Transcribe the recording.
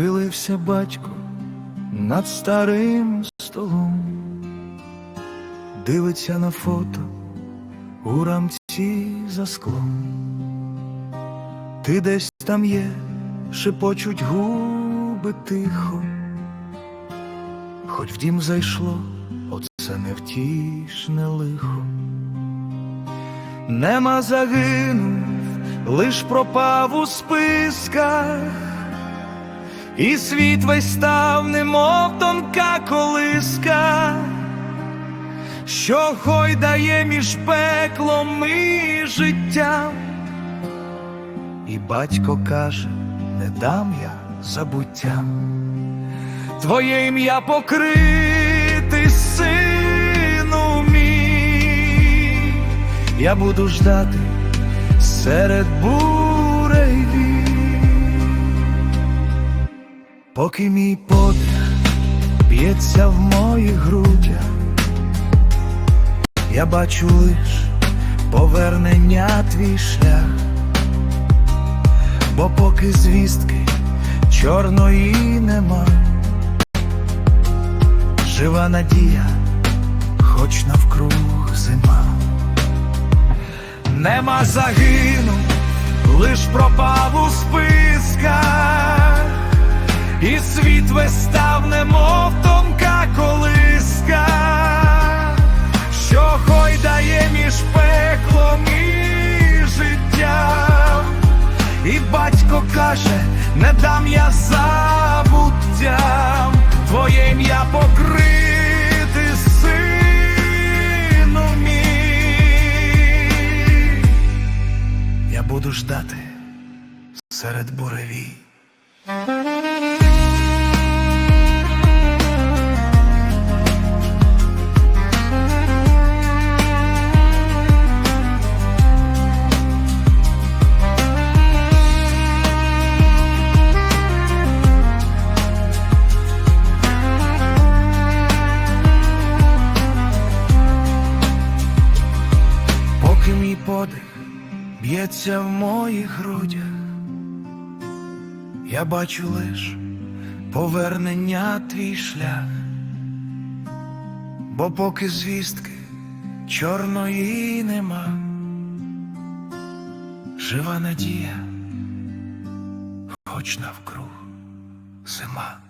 Схилився батько над старим столом, дивиться на фото у рамці за склом. Ти десь там є, шепочуть губи тихо, хоч в дім зайшло, оце невтішне лихо. Нема загинув, лиш пропав у списках, і світ весь став, немов тонка колиска, що гойдає між пеклом і життям. І батько каже, не дам я забуттям. Твоє ім'я покрити, сину мій, я буду ждати серед бурей поки мій подих б'ється в моїх грудях, я бачу лиш повернення твій шлях, бо поки звістки чорної нема, жива надія, хоч навкруг зима. Нема загину, дам я забуттям. Твоє ім'я покрити, сину мій. Я буду ждати серед буревій подих б'ється в моїх грудях, я бачу лиш повернення твій шлях, бо поки звістки чорної нема, жива надія, хоч навкруг зима.